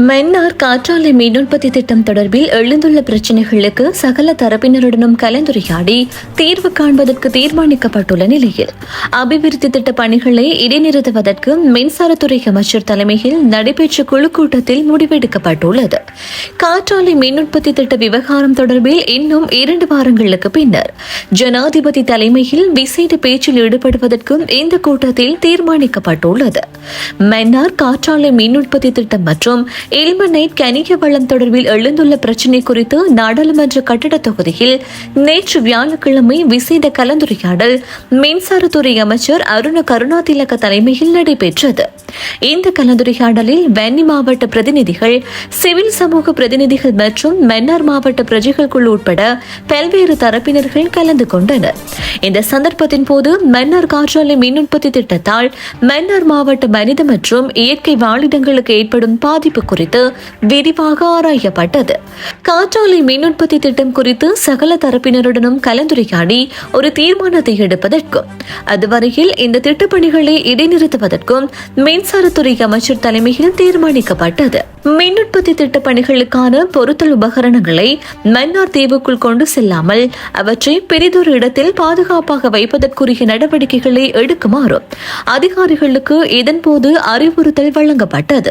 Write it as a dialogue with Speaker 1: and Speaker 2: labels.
Speaker 1: மன்னார் காற்றாலை மின் உற்பத்தி திட்டம் தொடர்பில் எழுந்துள்ள பிரச்சினைகளுக்கு சகல தரப்பினருடனும் கலந்துரையாடி தீர்வு காண்பதற்கு தீர்மானிக்கப்பட்டுள்ள நிலையில் அபிவிருத்தி திட்ட பணிகளை இடைநிறுத்துவதற்கு மின்சாரத்துறை அமைச்சர் தலைமையில் நடைபெற்ற குழு கூட்டத்தில் முடிவெடுக்கப்பட்டுள்ளது. காற்றாலை மின் உற்பத்தி திட்ட விவகாரம் தொடர்பில் இன்னும் இரண்டு வாரங்களுக்கு பின்னர் ஜனாதிபதி தலைமையில் விசேட பேச்சில் ஈடுபடுவதற்கும் இந்த கூட்டத்தில் தீர்மானிக்கப்பட்டுள்ளது. மன்னார் காற்றாலை மின் உற்பத்தி திட்டம் மற்றும் இல்மனைட் கனிக வளம் தொடர்பில் எழுந்துள்ள பிரச்சினை குறித்து நாடாளுமன்ற கட்டிட தொகுதியில் நேற்று வியாழக்கிழமை விசேட கலந்துரையாடல் மின்சாரத்துறை அமைச்சர் அருண கருணாதிலக தலைமையில் நடைபெற்றது. இந்த கலந்துரையாடலில் வன்னி மாவட்ட பிரதிநிதிகள் சிவில் சமூக பிரதிநிதிகள் மற்றும் மன்னார் மாவட்ட பிரஜைகள் குழு உட்பட பல்வேறு தரப்பினர்கள் கலந்து கொண்டனர். இந்த சந்தர்ப்பத்தின் போது மன்னார் காற்றாலை மின் உற்பத்தி திட்டத்தால் மன்னார் மாவட்ட மனித மற்றும் இயற்கை வாழிடங்களுக்கு ஏற்படும் பாதிப்பு குறித்து விரிவாக ஆராயப்பட்டது. காற்றாலை மின் உற்பத்தி திட்டம் குறித்து சகல தரப்பினருடனும் கலந்துரையாடி ஒரு தீர்மானத்தை எடுப்பதற்கும் அதுவரையில் இந்த திட்டப்பணிகளை இடைநிறுத்துவதற்கும் மின்சாரத்துறை அமைச்சர் தலைமையில் தீர்மானிக்கப்பட்டது. மின் உற்பத்தி திட்ட பணிகளுக்கான பொருத்தல் உபகரணங்களை மன்னார் தீவுக்குள் கொண்டு செல்லாமல் அவற்றை பெரிதொரு இடத்தில் பாதுகாப்பாக வைப்பதற்குரிய நடவடிக்கைகளை எடுக்குமாறு அதிகாரிகளுக்கு இதன்போது அறிவுறுத்தல் வழங்கப்பட்டது.